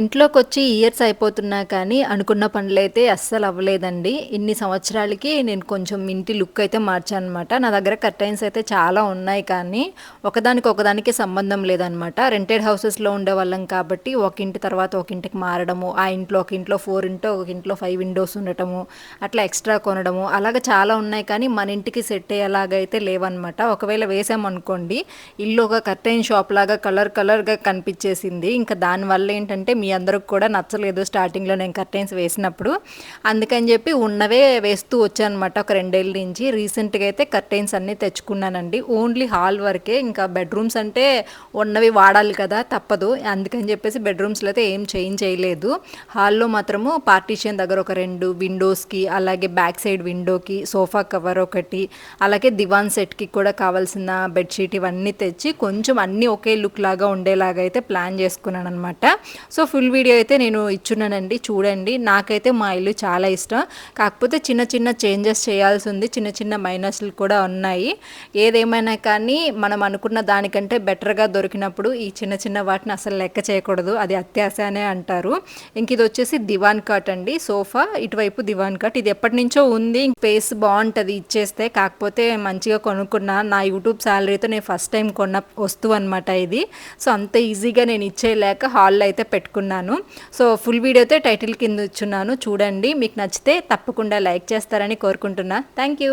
ఇంట్లోకి వచ్చి ఇయర్స్ అయిపోతున్నా కానీ అనుకున్న పనులైతే అస్సలు అవ్వలేదండి. ఇన్ని సంవత్సరాలకి నేను కొంచెం ఇంటి లుక్ అయితే మార్చాను అనమాట నా దగ్గర కర్టైన్స్ అయితే చాలా ఉన్నాయి కానీ ఒకదానికి ఒకదానికి సంబంధం లేదనమాట రెంటెడ్ హౌసెస్లో ఉండే వాళ్ళం కాబట్టి ఒక ఇంటి తర్వాత ఒక ఇంటికి మారడము ఆ ఇంట్లో ఒక ఇంట్లో ఫోర్ ఇంటో ఒక ఇంట్లో ఫైవ్ విండోస్ ఉండటము అట్లా ఎక్స్ట్రా కొనడము అలాగ చాలా ఉన్నాయి కానీ మన ఇంటికి సెట్ అయ్యేలాగైతే లేవన్నమాట. ఒకవేళ వేసామనుకోండి ఇల్లు ఒక కర్టైన్ షాప్ లాగా కలర్ కలర్గా కనిపించేసింది. ఇంకా దానివల్ల ఏంటంటే మీ అందరికి కూడా నచ్చలేదు స్టార్టింగ్లో నేను కర్టైన్స్ వేసినప్పుడు. అందుకని చెప్పి ఉన్నవే వేస్తూ వచ్చాను అనమాట ఒక రెండేళ్ళ నుంచి. రీసెంట్గా అయితే కర్టైన్స్ అన్నీ తెచ్చుకున్నానండి. ఓన్లీ హాల్ వరకే ఇంకా బెడ్రూమ్స్ అంటే ఉన్నవి వాడాలి కదా తప్పదు. అందుకని చెప్పేసి బెడ్రూమ్స్లో అయితే ఏం చేంజ్ చేయలేదు. హాల్లో మాత్రము పార్టీషన్ దగ్గర ఒక రెండు విండోస్కి అలాగే బ్యాక్ సైడ్ విండోకి సోఫా కవర్ ఒకటి అలాగే దివాన్ సెట్కి కూడా కావాల్సిన బెడ్షీట్ ఇవన్నీ తెచ్చి కొంచెం అన్నీ ఒకే లుక్ లాగా ఉండేలాగా అయితే ప్లాన్ చేసుకున్నాను అనమాట సో ఫుల్ వీడియో అయితే నేను ఇచ్చున్నానండి. చూడండి. నాకైతే మా ఇల్లు చాలా ఇష్టం. కాకపోతే చిన్న చిన్న చేంజెస్ చేయాల్సి ఉంది. చిన్న చిన్న మైనస్లు కూడా ఉన్నాయి. ఏదేమైనా కానీ మనం అనుకున్న దానికంటే బెటర్గా దొరికినప్పుడు ఈ చిన్న చిన్న వాటిని అసలు లెక్క చేయకూడదు. అది అత్యాశ అనే అంటారు. ఇంక ఇది వచ్చేసి దివాన్ కాట్ అండి. సోఫా ఇటువైపు దివాన్ కాట్ ఇది ఎప్పటి నుంచో ఉంది. స్పేస్ బాగుంటుంది ఇచ్చేస్తే. కాకపోతే మంచిగా కొనుక్కున్నా. నా యూట్యూబ్ శాలరీతో నేను ఫస్ట్ టైం కొన్న వస్తువు అనమాట ఇది. సో అంత ఈజీగా నేను ఇచ్చేయలేక హాల్లో అయితే పెట్టుకున్నాను సో ఫుల్ వీడియో అయితే టైటిల్ కింద ఇచ్చున్నాను. చూడండి. మీకు నచ్చితే తప్పకుండా లైక్ చేస్తారని కోరుకుంటున్నా. Thank you